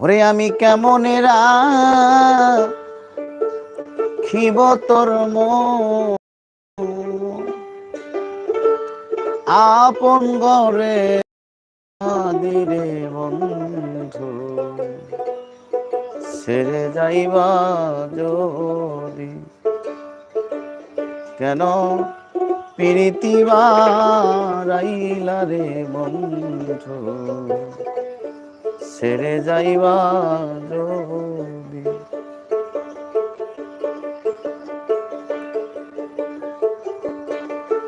ওরে আমি কেমন খিব তোর আপন গরে দিরে বন্ধু। ছেড়ে যাইবা যদি। কেন প্রীতি বারাইলা রে বন্ধু? ছেড়ে যাইবা যদি।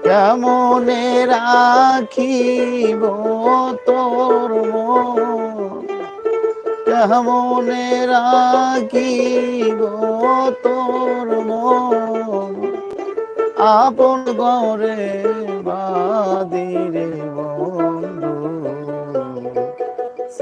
কেমনে রাখিব তোর মন? কেমনে রাখিব তোর আপন গরে বাদিরে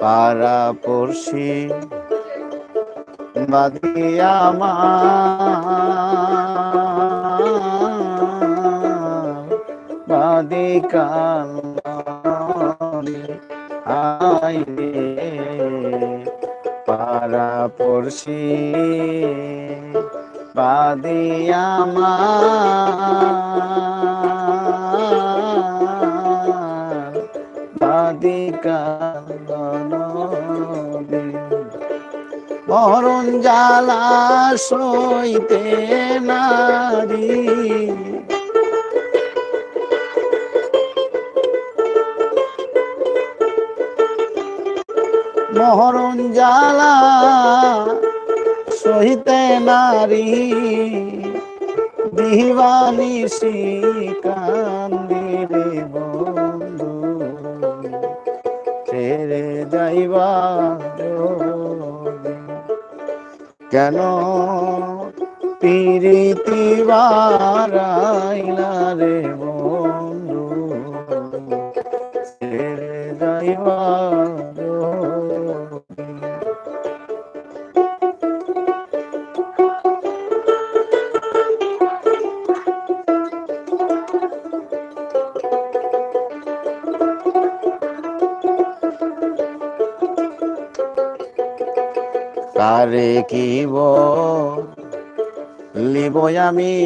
পাড়া পড়শি বাদিয়া বাদি কালি আইরে পাড়া পড়শি বাদিয়া বাদি মরণ জ্বালা সইতে নারী মরণ জ্বালা সহিতে নারী দিবানি কান্দিরে বন্ধু ছেড়ে যাইবা। কেন? পিরিতি রে বন্ধু। ছেড়ে যাইবা। কারে কি লিব আমি।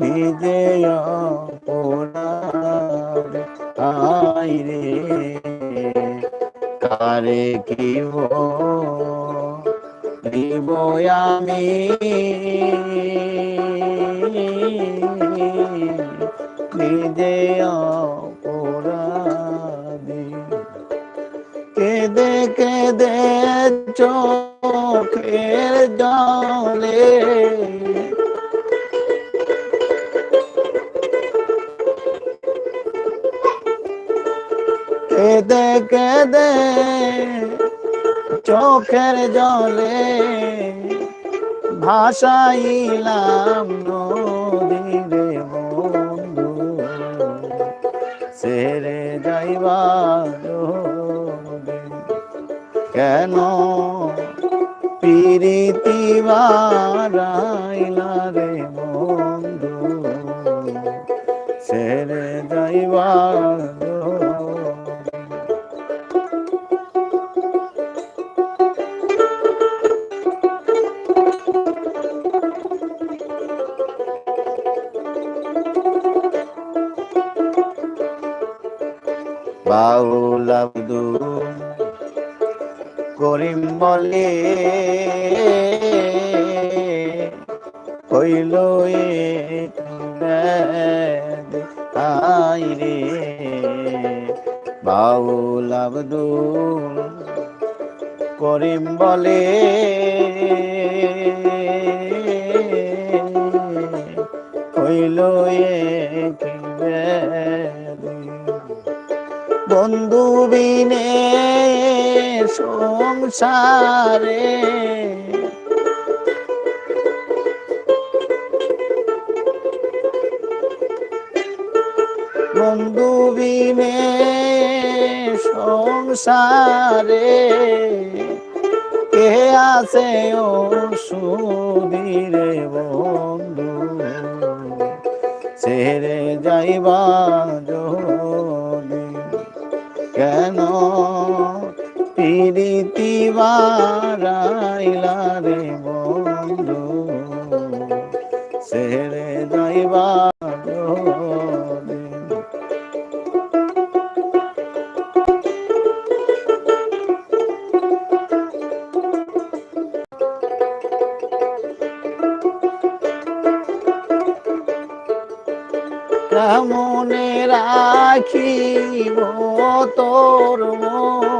নিজে আইরে কারে কি লিব আমি। নিজে কেদে কেদে চোখের জলে। কেদে কেদে চোখের জলে? ভাসাইলাম কেন পিরিতি বারাইলা রে বন্ধু সেরে যাইবা। বাউল আব্দুল করিম বলে হইল আইরে বাউল আব্দুল করিম বলে বেদী। বন্ধু বিনে সংসারে। বন্ধু বিনে সংসারে কে আছে ও সুধীরে বন্ধু? ছেড়ে যাইবা বারাইলা রে বন্ধু ছেড়ে যাইবা যদি রাখিব তোর মন?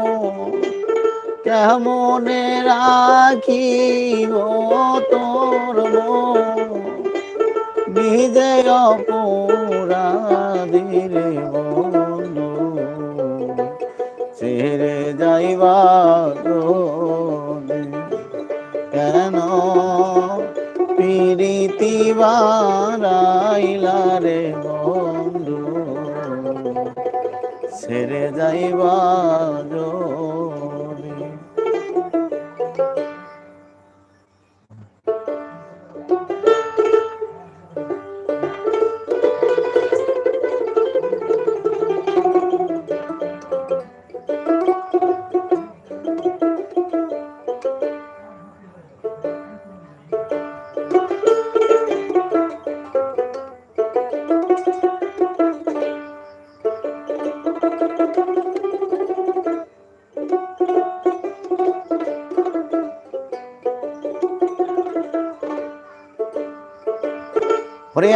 কেমনে রাখিব তোর? নিজে অপরাধীরে বন্ধু। ছেড়ে যাইবা কেন পিরিতি বারাইলা রে বন্ধু? ছেড়ে যাইবা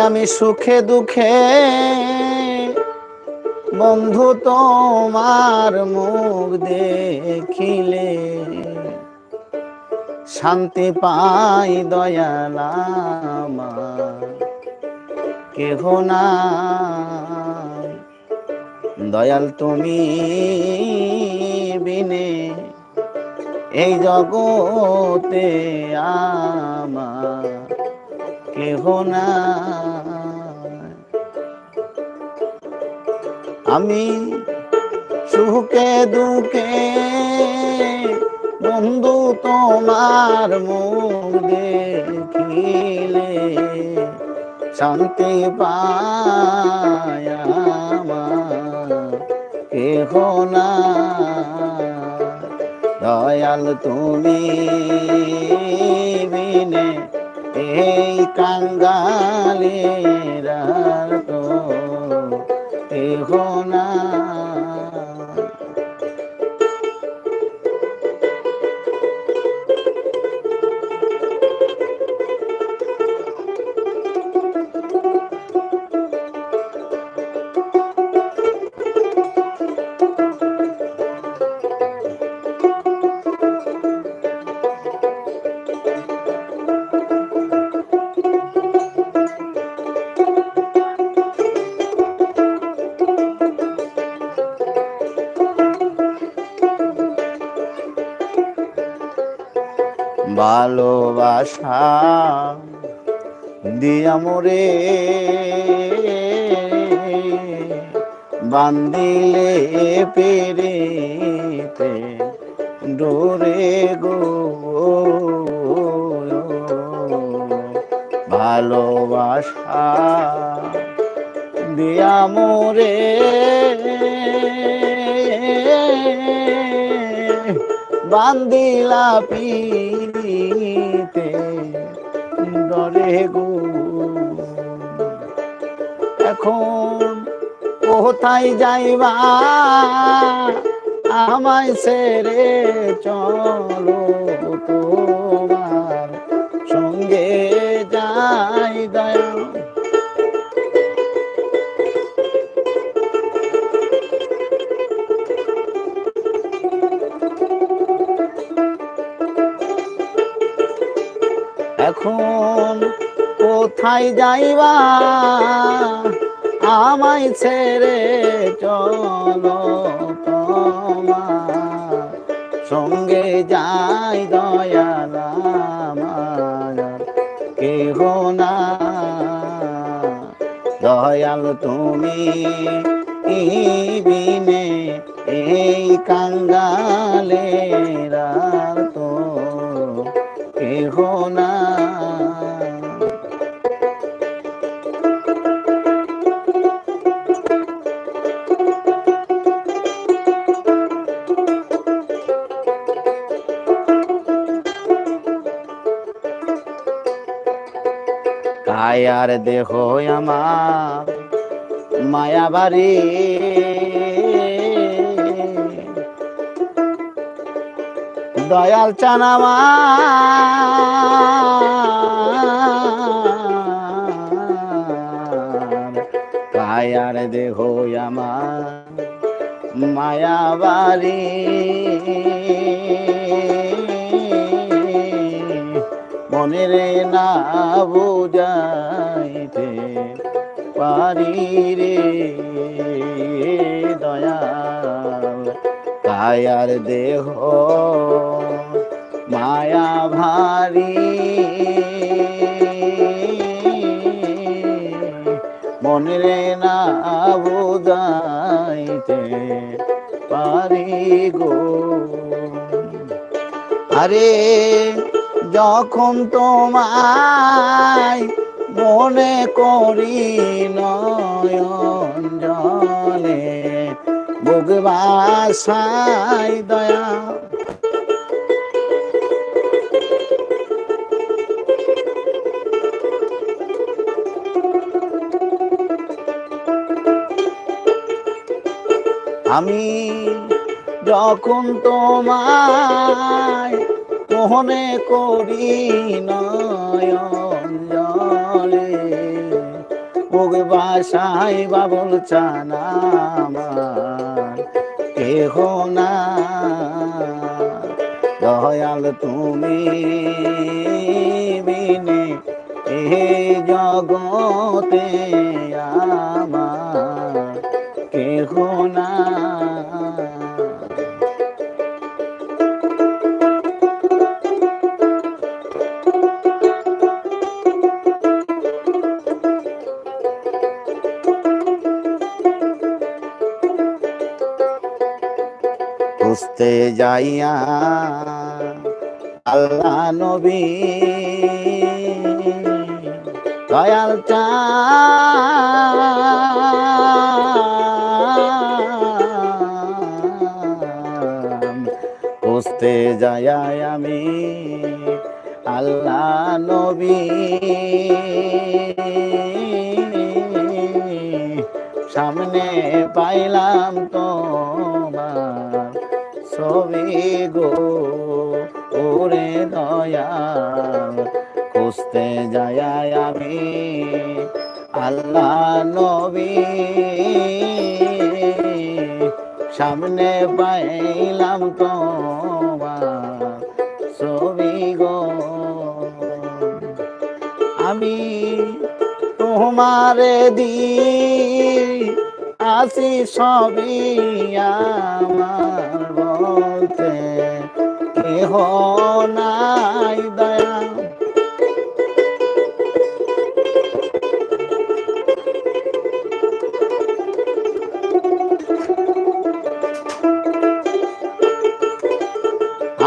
আমি সুখে দুঃখে, বন্ধু তোমার মুখ দেখিলে। শান্তি পাই দয়াল কেহ নাই। দয়াল তুমি বিনে এই জগতে আমা কেহ নাই। আমি সুখে দুঃখে বন্ধু তোমার মুখ শান্তি পায় নাই দয়াল তুমি বিনে এই কাঙ্গালের না। ভালোবাসা দিয়া মোরে। বান্দিলে পেরেতে ডোরে গো। ভালোবাসা দিয়া মোরে। বান্দিলা পিতে ডরে গো। এখন কোথায় যাইবা? আমায় সেরে চলো তোমার সঙ্গে। কোথায় যাইবা? আমায় ছেড়ে চলো তোমার সঙ্গে যাই দয়াল কেহ না দয়াল তুমি বিনে এই কাঙ্গালের আর তো। কেহ না কায়ার দেহ আমার মায়াবাড়ি দয়াল চানামা কায়ার দেহ আমার মায়াবাড়ি মনের না বুঝাইতে পারি রে দয়াল। কায়ার দেহ মায়া ভারী। মনের না বুঝাইতে পারি গো। আরে যখন তোমায় মনে করি নয়ন জলে বুক দয়া। আমি যখন তোমায় মোহনে করি নয়ন জলে। মুখ বাসাই বাবল চানা কেহ না। দয়াল তুমি বিনে এই জগতে আমার খুঁজতে যাইয়া আল্লাহ নবী দয়াল খুঁজতে যাইয়া আমি আল্লাহ নবী সামনে পাইলাম ছবি গো, ওরে দয়াল, খুঁজতে যায় আমি আল্লাহ নবী। সামনে পাইলাম তোমার ছবি গো। আমি তোমারে দি আসি সবই আমার। কেহ নাই দয়া।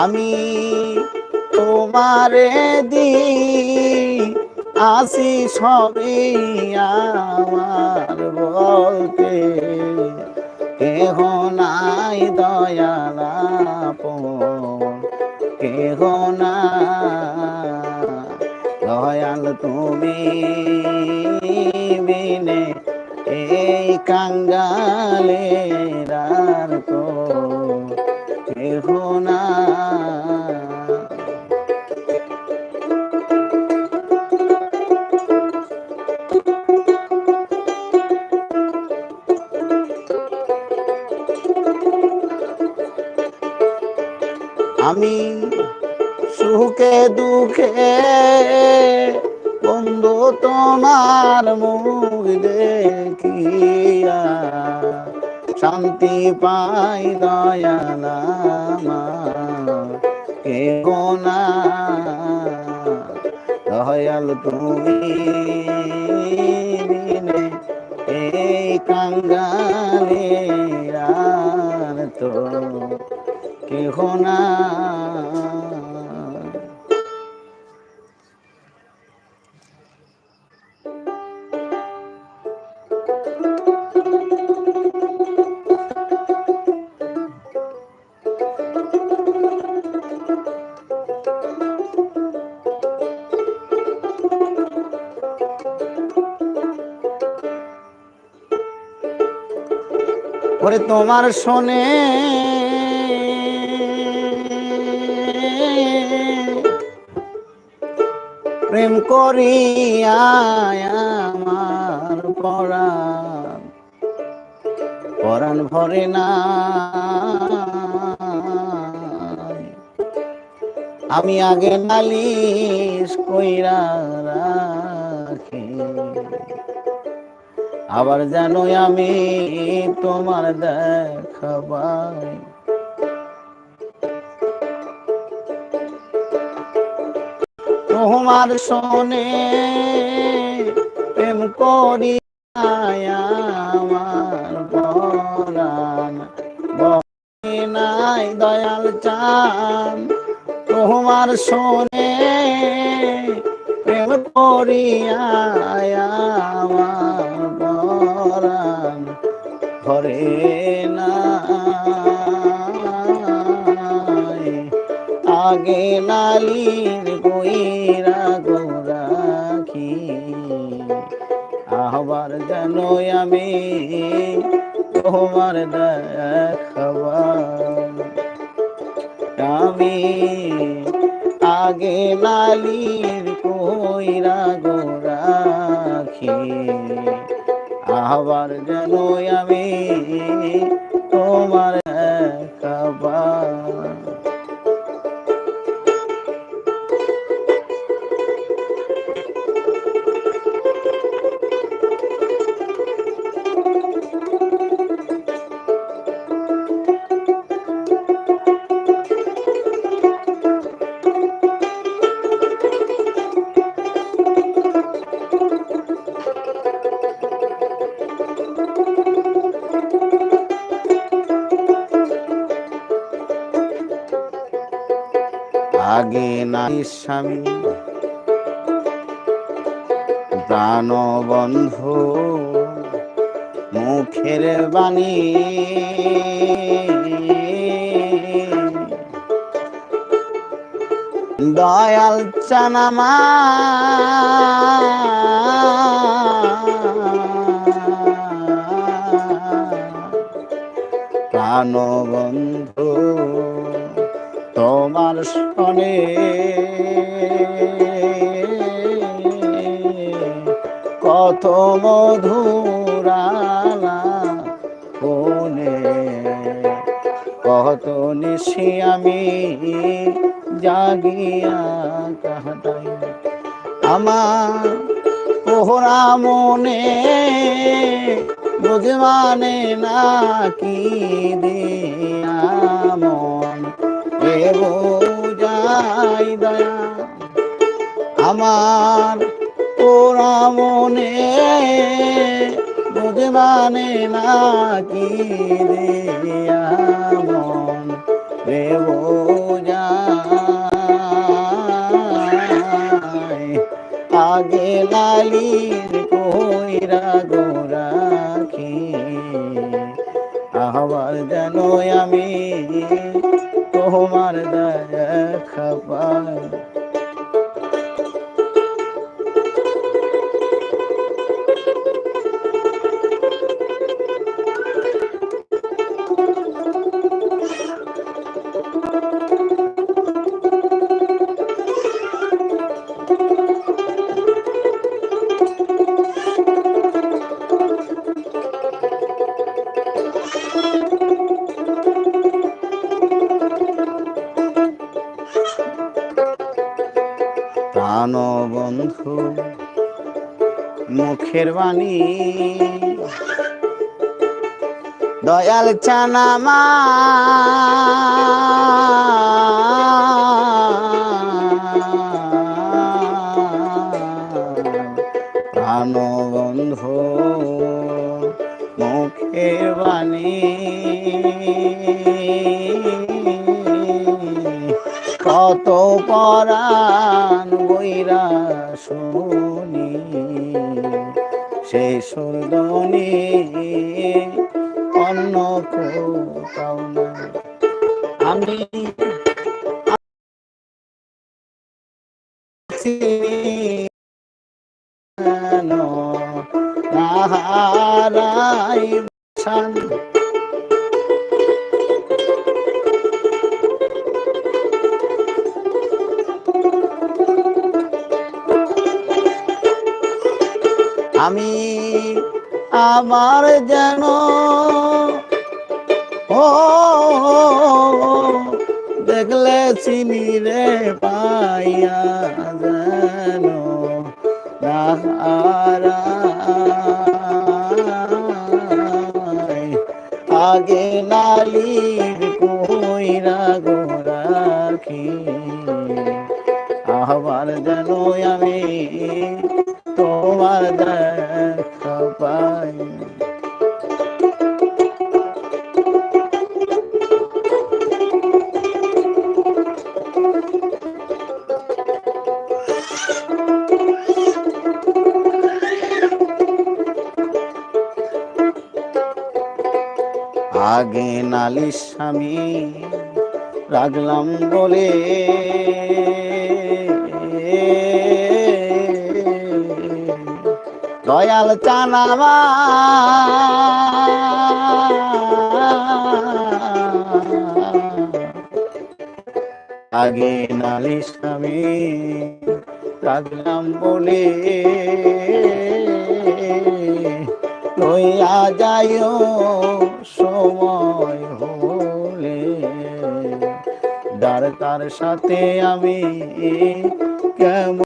আমি তোমারে দি আসি সবই আমার বলতে। কেহ নাই দয়ালাপন কেহ না। দয়াল তুমি বিনে এই কাঙ্গালে রার তো কেহ না। সুখে দুঃখে, বন্ধু তোমার মুখ দেখিয়া শান্তি পাই দয়ালামা কে গোনা, দয়াল তুমি এই কাঙ্গালে তো কেহ না ওরে তোমার শোনে। প্রেম করিয়া আমার পরাণ পরাণ ভরে না। আমি আগে নালিশ কইরা আবার জানো আমি তোমার দেখাবাই তোমার শোনে প্রেম করি আমার পরাণ নাই দয়াল চান। তোমার শোনে প্রেম করিয়া আমার ঘরে না আগে নালির কইরা গোরাখি আহবার যেন আমি তোমার দেখাবার। আমি আগে লালির কইরা গোরাখি আবার যেন আমি তোমার স্বামী। প্রাণ বন্ধু মুখের বাণী। দয়াল চানামা। প্রাণ বন্ধু তোমার কত মধুরালা কোনে কত নিশি আমি জাগিয়া কাহাটাই আমার পোহরা মনে বুঝে মানে না কি দিয়া মন। এ বোঝাই দয়া আমার পোড়া মনে বুঝে মানে না কি দিয়া মন এ বোঝাই আগে লালির কইরা গোরাখি আহবার যেন আমি তোমার দেখা পাই বাণী দয়াল চানামা প্রাণ বন্ধু মুখের বাণী। কত পরাণ বইরা সেই সুন্দরী অন্য কোথাও না। আমি নাহারাই আমি আমার যেন ও, দেখলে চিনি রে পাইয়া যেন আগে নালির কইরা গোরাখি আবার যেন আমি তোমার দেখা পাই। আগে নালিশ আমি রাখলাম বলে। দয়াল চানামা আগে নালিশ আমি রাখলাম বলে। লইয়া যাইও সময় হলে। দরকার সাথে আমি কেমন